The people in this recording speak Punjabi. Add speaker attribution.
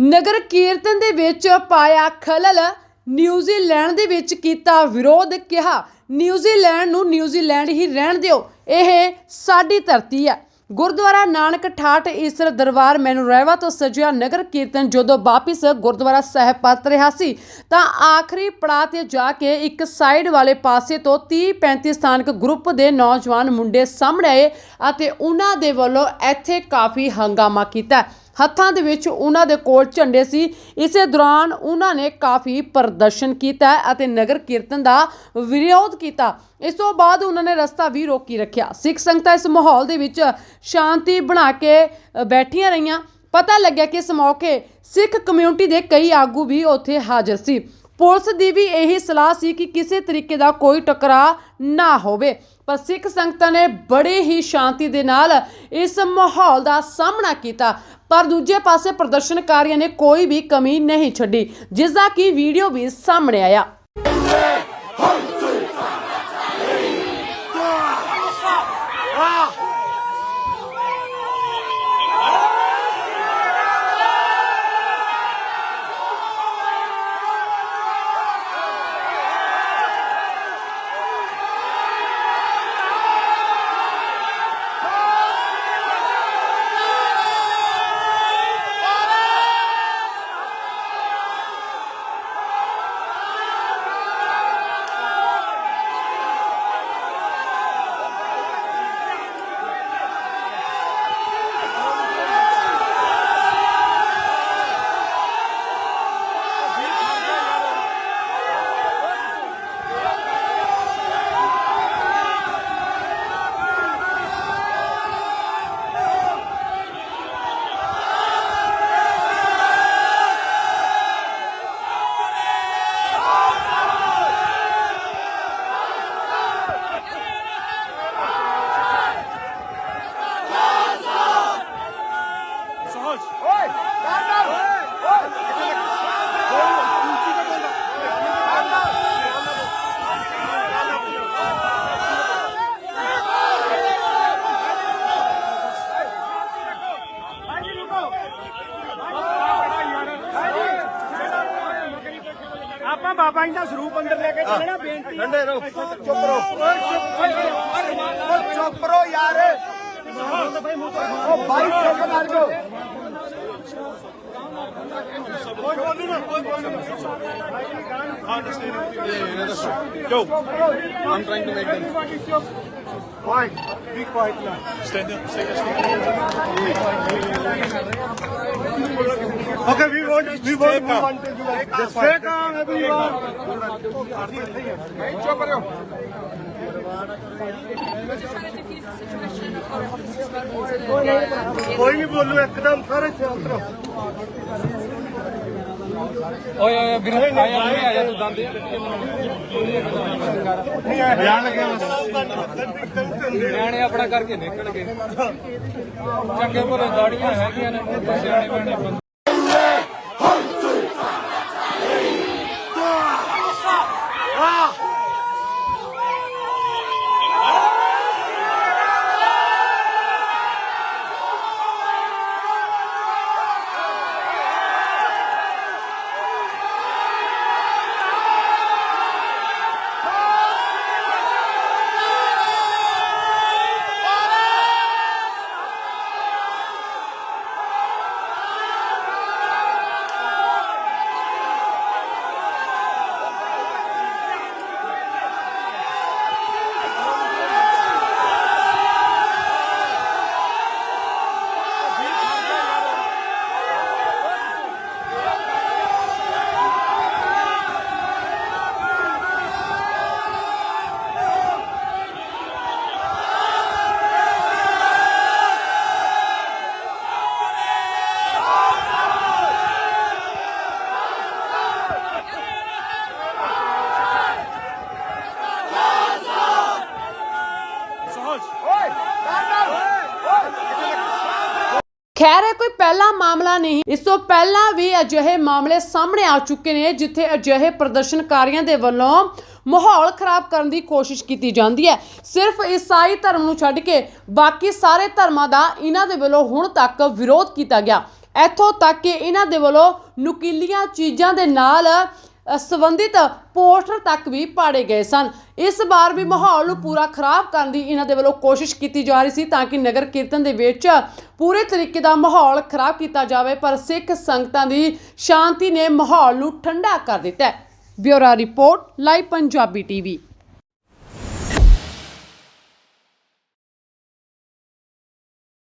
Speaker 1: ਨਗਰ ਕੀਰਤਨ ਦੇ ਵਿੱਚ ਪਾਇਆ ਖਲਲ ਨਿਊਜ਼ੀਲੈਂਡ ਦੇ ਵਿੱਚ ਕੀਤਾ ਵਿਰੋਧ, ਕਿਹਾ ਨਿਊਜ਼ੀਲੈਂਡ ਨੂੰ ਨਿਊਜ਼ੀਲੈਂਡ ਹੀ ਰਹਿਣ ਦਿਓ, ਇਹ ਸਾਡੀ ਧਰਤੀ ਹੈ। ਗੁਰਦੁਆਰਾ ਨਾਨਕ ਠਾਠ ਈਸਰ ਦਰਬਾਰ ਮੈਨੂੰ ਰਹਿਵਾ ਤੋਂ ਸਜਿਆ ਨਗਰ ਕੀਰਤਨ ਜਦੋਂ ਵਾਪਿਸ ਗੁਰਦੁਆਰਾ ਸਾਹਿਬ ਪਰਤ ਰਿਹਾ ਸੀ, ਤਾਂ ਆਖਰੀ ਪੜਾਅ ਤੇ ਜਾ ਕੇ ਇੱਕ ਸਾਈਡ ਵਾਲੇ ਪਾਸੇ ਤੋਂ 30 35 ਸਥਾਨਕ ਗਰੁੱਪ ਦੇ ਨੌਜਵਾਨ ਮੁੰਡੇ ਸਾਹਮਣੇ ਆਏ ਅਤੇ ਉਹਨਾਂ ਦੇ ਵੱਲੋਂ ਇੱਥੇ ਕਾਫੀ ਹੰਗਾਮਾ ਕੀਤਾ। ਹੱਥਾਂ ਦੇ ਵਿੱਚ ਉਹਨਾਂ ਦੇ ਕੋਲ ਝੰਡੇ ਸੀ। ਇਸੇ ਦੌਰਾਨ ਉਹਨਾਂ ਨੇ ਕਾਫੀ ਪ੍ਰਦਰਸ਼ਨ ਕੀਤਾ ਅਤੇ ਨਗਰ ਕੀਰਤਨ ਦਾ ਵਿਰੋਧ ਕੀਤਾ। ਇਸ ਤੋਂ ਬਾਅਦ ਉਹਨਾਂ ਨੇ ਰਸਤਾ ਵੀ ਰੋਕੀ ਰੱਖਿਆ। ਸਿੱਖ ਸੰਗਤਾਂ ਇਸ ਮਾਹੌਲ ਦੇ ਵਿੱਚ ਸ਼ਾਂਤੀ ਬਣਾ ਕੇ ਬੈਠੀਆਂ ਰਹੀਆਂ। ਪਤਾ ਲੱਗਿਆ ਕਿ ਇਸ ਮੌਕੇ ਸਿੱਖ ਕਮਿਊਨਿਟੀ ਦੇ ਕਈ ਆਗੂ ਵੀ ਉੱਥੇ ਹਾਜ਼ਰ ਸੀ। ਪੁਲਿਸ ਦੀ ਵੀ ਇਹੀ ਸਲਾਹ ਸੀ ਕਿ ਕਿਸੇ ਤਰੀਕੇ ਦਾ ਕੋਈ ਟਕਰਾਅ ਨਾ ਹੋਵੇ। ਪਰ ਸਿੱਖ ਸੰਗਤਾਂ ਨੇ ਬੜੇ ਹੀ ਸ਼ਾਂਤੀ ਦੇ ਨਾਲ ਇਸ ਮਾਹੌਲ ਦਾ ਸਾਹਮਣਾ ਕੀਤਾ। ਪਰ ਦੂਜੇ ਪਾਸੇ ਪ੍ਰਦਰਸ਼ਨਕਾਰੀਆਂ ਨੇ ਕੋਈ ਵੀ ਕਮੀ ਨਹੀਂ ਛੱਡੀ, ਜਿਸ ਦਾ ਕਿ ਵੀਡੀਓ ਵੀ ਸਾਹਮਣੇ ਆਇਆ।
Speaker 2: ਦਾ ਸਰੂਪ ਅੰਦਰ ਲੈ ਕੇ ਚੱਲਣਾ ਬੇਨਤੀ ਹੈ।
Speaker 3: ਠੰਡੇ ਰਹੋ ਚੁੱਪ ਰਹੋ ਓਏ ਚੁੱਪ ਓਏ ਚੁੱਪ ਰਹੋ ਯਾਰ ਉਹ ਬਾਈ ਚੁੱਪ ਕਰ ਜੋ
Speaker 4: Go. I'm trying to make them.
Speaker 3: Quiet. Be quiet now.
Speaker 4: Stand up. Stay there.
Speaker 3: Okay, we want we want we want to do just stay calm everyone. ਕੋਈ ਨਹੀਂ ਬੋਲੂ ਇੱਕਦਮ ਸਾਰੇ ਰਹੋ
Speaker 5: ਓਏ ਓਏ ਵੀਰੇ ਆਇਆ ਨਹੀਂ ਆਇਆ ਤੂੰ ਦੰਦ
Speaker 3: ਬਿਆਨ ਲੱਗੇ
Speaker 5: ਨਿਆਣੇ ਆਪਣਾ ਕਰਕੇ ਨਿਕਲ ਗਏ ਚੰਗੇ ਭਲੇ ਦਾੜੀਆਂ ਹੈਗੀਆਂ ਨੇ ਸਿਆਣੇ ਬਣੇ
Speaker 1: ਖੈਰ, ਇਹ ਕੋਈ ਪਹਿਲਾ ਮਾਮਲਾ ਨਹੀਂ। ਇਸ ਤੋਂ ਪਹਿਲਾਂ ਵੀ ਅਜਿਹੇ ਮਾਮਲੇ ਸਾਹਮਣੇ ਆ ਚੁੱਕੇ ਨੇ, ਜਿੱਥੇ ਅਜਿਹੇ ਪ੍ਰਦਰਸ਼ਨਕਾਰੀਆਂ ਦੇ ਵੱਲੋਂ ਮਾਹੌਲ ਖਰਾਬ ਕਰਨ ਦੀ ਕੋਸ਼ਿਸ਼ ਕੀਤੀ ਜਾਂਦੀ ਹੈ। ਸਿਰਫ ਈਸਾਈ ਧਰਮ ਨੂੰ ਛੱਡ ਕੇ ਬਾਕੀ ਸਾਰੇ ਧਰਮਾਂ ਦਾ ਇਹਨਾਂ ਦੇ ਵੱਲੋਂ ਹੁਣ ਤੱਕ ਵਿਰੋਧ ਕੀਤਾ ਗਿਆ। ਇੱਥੋਂ ਤੱਕ ਕਿ ਇਹਨਾਂ ਦੇ ਵੱਲੋਂ ਨੁਕੀਲੀਆਂ ਚੀਜ਼ਾਂ ਦੇ ਨਾਲ ਸੰਬੰਧਿਤ ਪੋਸਟਰ ਤੱਕ ਵੀ ਪਾੜੇ ਗਏ ਸਨ। ਇਸ ਵਾਰ ਵੀ ਮਾਹੌਲ ਨੂੰ ਪੂਰਾ ਖਰਾਬ ਕਰਨ ਦੀ ਇਹਨਾਂ ਦੇ ਵੱਲੋਂ ਕੋਸ਼ਿਸ਼ ਕੀਤੀ ਜਾ ਰਹੀ ਸੀ ਤਾਂ ਕਿ ਨਗਰ ਕੀਰਤਨ ਦੇ ਵਿੱਚ ਪੂਰੇ ਤਰੀਕੇ ਦਾ ਮਾਹੌਲ ਖਰਾਬ ਕੀਤਾ ਜਾਵੇ, ਪਰ ਸਿੱਖ ਸੰਗਤਾਂ ਦੀ ਸ਼ਾਂਤੀ ਨੇ ਮਾਹੌਲ ਨੂੰ ਠੰਡਾ ਕਰ ਦਿੱਤਾ ਹੈ। Bureau report, live Punjabi TV.